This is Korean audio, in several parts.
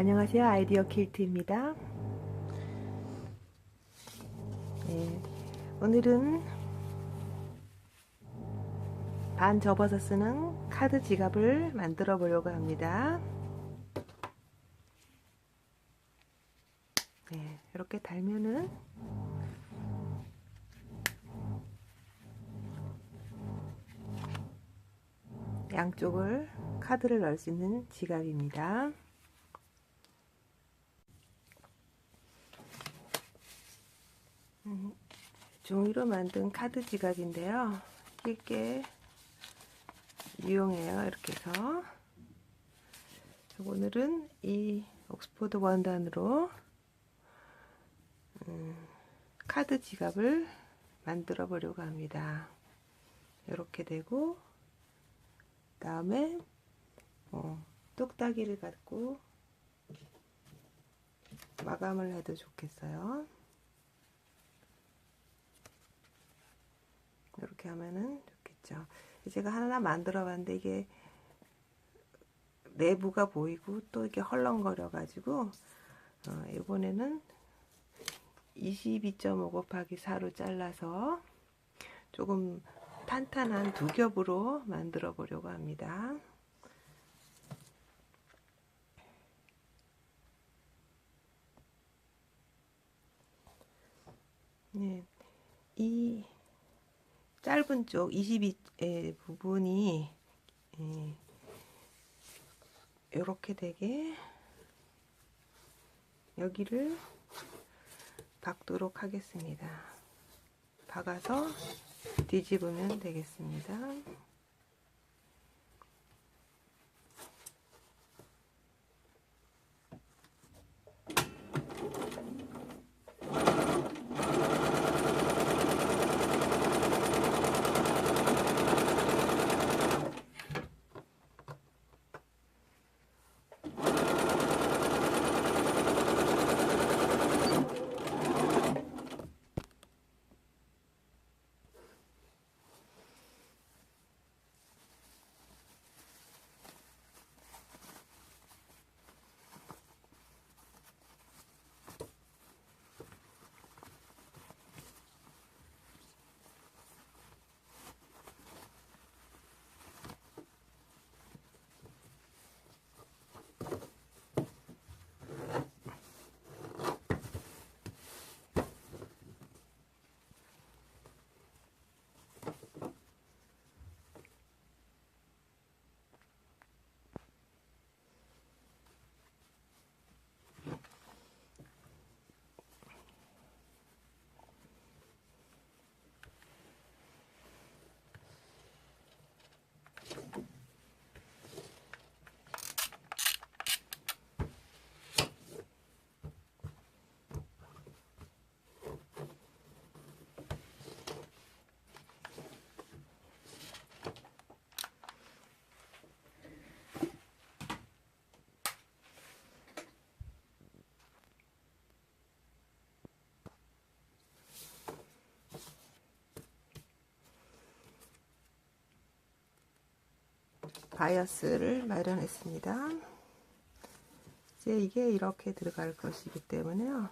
안녕하세요. 아이디어 킬트입니다. 네, 오늘은 반 접어서 쓰는 카드 지갑을 만들어 보려고 합니다. 네, 이렇게 달면은 양쪽을 카드를 넣을 수 있는 지갑입니다. 종이로 만든 카드 지갑인데요. 쉽게 유용해요. 이렇게 해서 오늘은 이 옥스포드 원단으로 음, 카드 지갑을 만들어 보려고 합니다. 이렇게 되고 다음에 어, 뚝딱이를 갖고 마감을 해도 좋겠어요. 이렇게 하면은 좋겠죠. 제가 하나 만들어 봤는데 이게 내부가 보이고 또 이게 헐렁거려 가지고 어, 이번에는 22.5 곱하기 4로 잘라서 조금 탄탄한 두 겹으로 만들어 보려고 합니다. 네, 이 짧은 쪽 22의 부분이 이렇게 되게 여기를 박도록 하겠습니다. 박아서 뒤집으면 되겠습니다. 바이어스를 마련했습니다. 이제 이게 이렇게 들어갈 것이기 때문에요.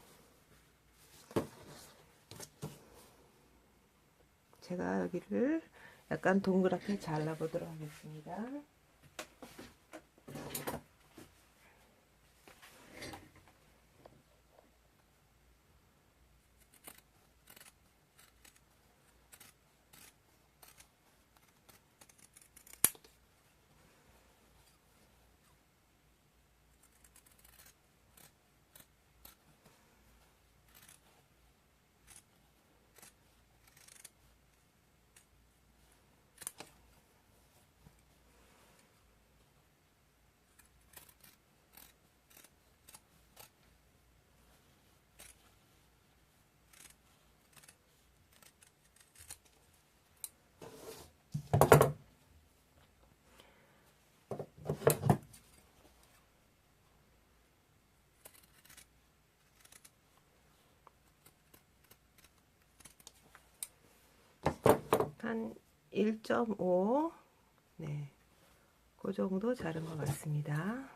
제가 여기를 약간 동그랗게 잘라보도록 하겠습니다. 한 1.5, 네, 그 정도 자른 것 같습니다.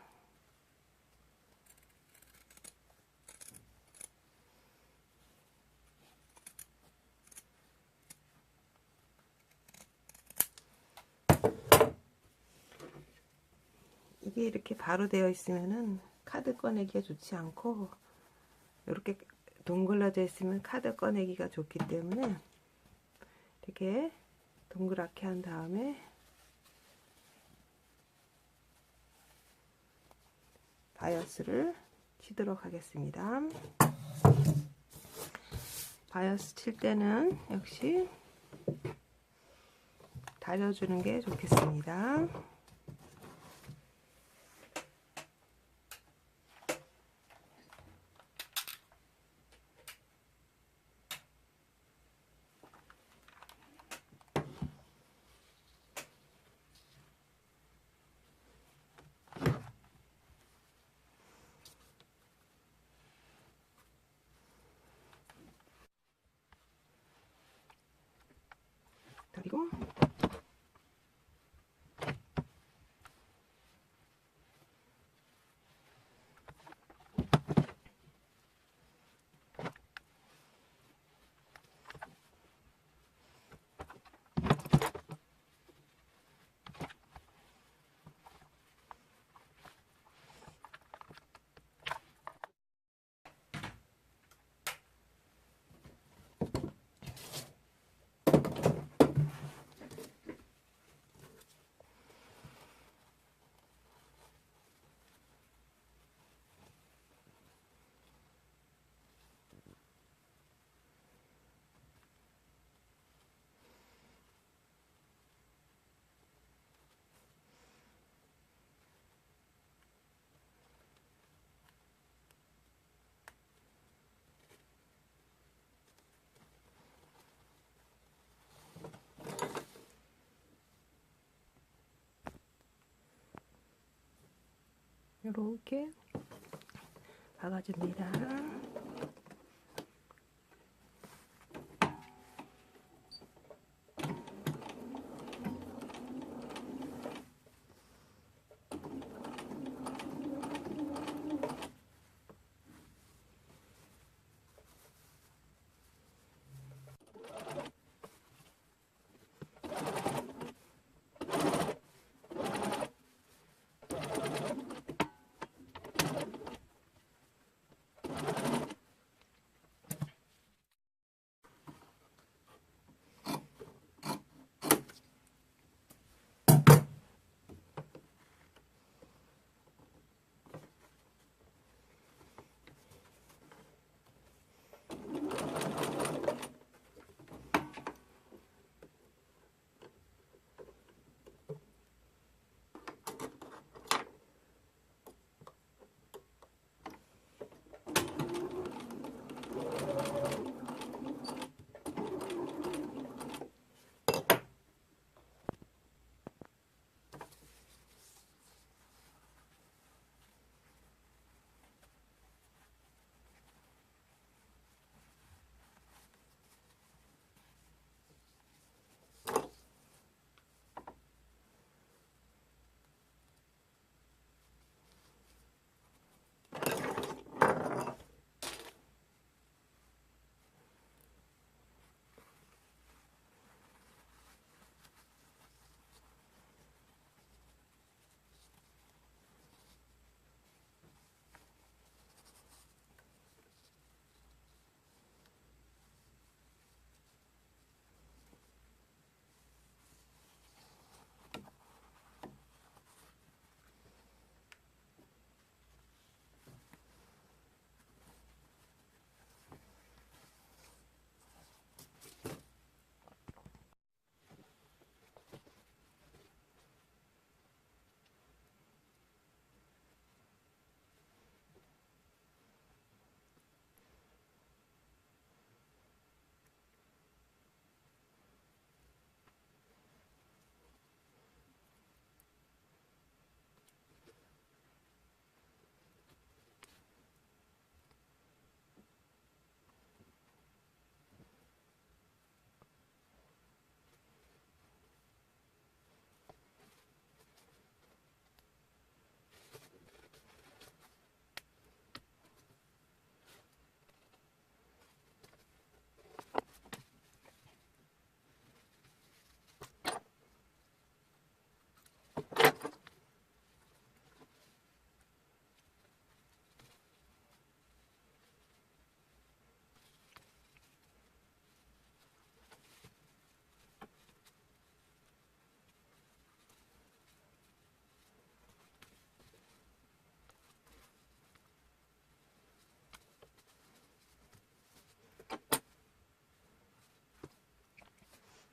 이게 이렇게 바로 되어 있으면은 카드 꺼내기가 좋지 않고 이렇게 동글라져 있으면 카드 꺼내기가 좋기 때문에 이렇게 동그랗게 한 다음에 바이어스를 치도록 하겠습니다. 바이어스 칠 때는 역시 다려주는 게 좋겠습니다. 그리고 이렇게 박아줍니다.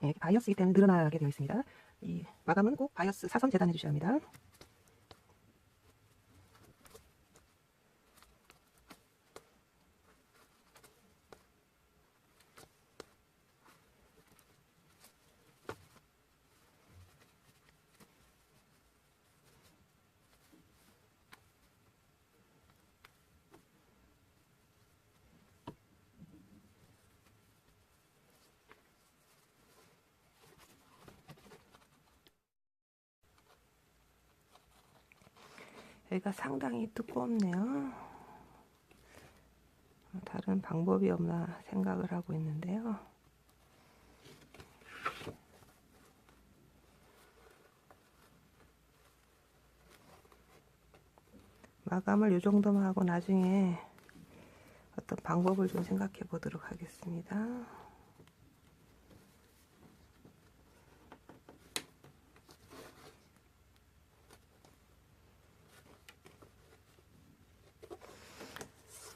예, 바이어스이기 때문에 늘어나게 되어 있습니다. 이 마감은 꼭 바이어스 사선 재단해 주셔야 합니다. 여기가 상당히 두껍네요. 다른 방법이 없나 생각을 하고 있는데요. 마감을 이 정도만 하고 나중에 어떤 방법을 좀 생각해 보도록 하겠습니다.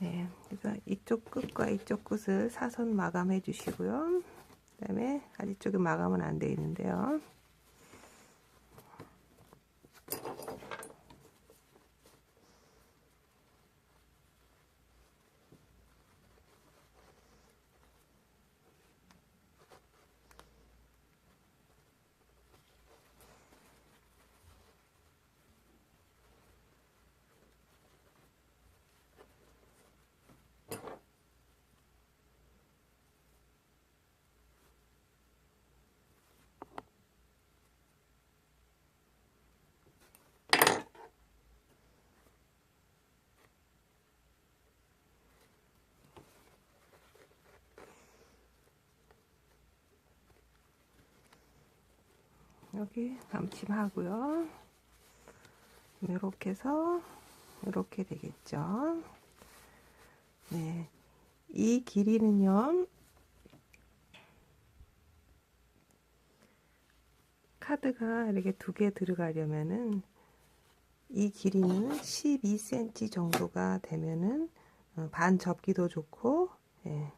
네, 그래서 이쪽 끝과 이쪽 끝을 사선 마감해 주시고요. 그 다음에 아래쪽에 마감은 안 되어 있는데요. 여기 감침하고요. 이렇게 해서 이렇게 되겠죠. 네, 이 길이는요. 카드가 이렇게 두 개 들어가려면은 이 길이는 12cm 정도가 되면은 어, 반 접기도 좋고 예,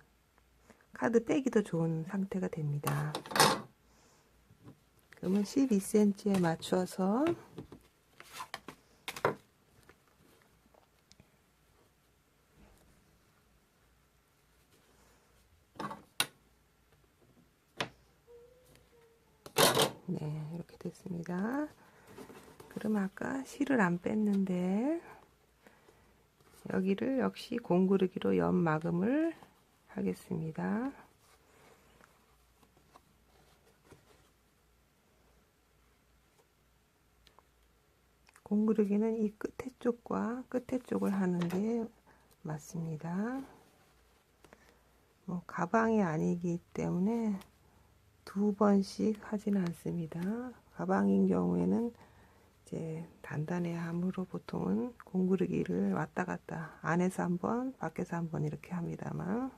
카드 빼기도 좋은 상태가 됩니다. 그러면 12cm에 맞춰서 네 이렇게 됐습니다. 그럼 아까 실을 안 뺐는데 여기를 역시 공구르기로 연마금을 하겠습니다 공구르기는 이 끝에 쪽과 끝에 쪽을 하는 게 맞습니다. 뭐 가방이 아니기 때문에 두 번씩 하지는 않습니다. 가방인 경우에는 이제 단단해야 하므로 보통은 공구르기를 왔다 갔다 안에서 한 번, 밖에서 한 번 이렇게 합니다만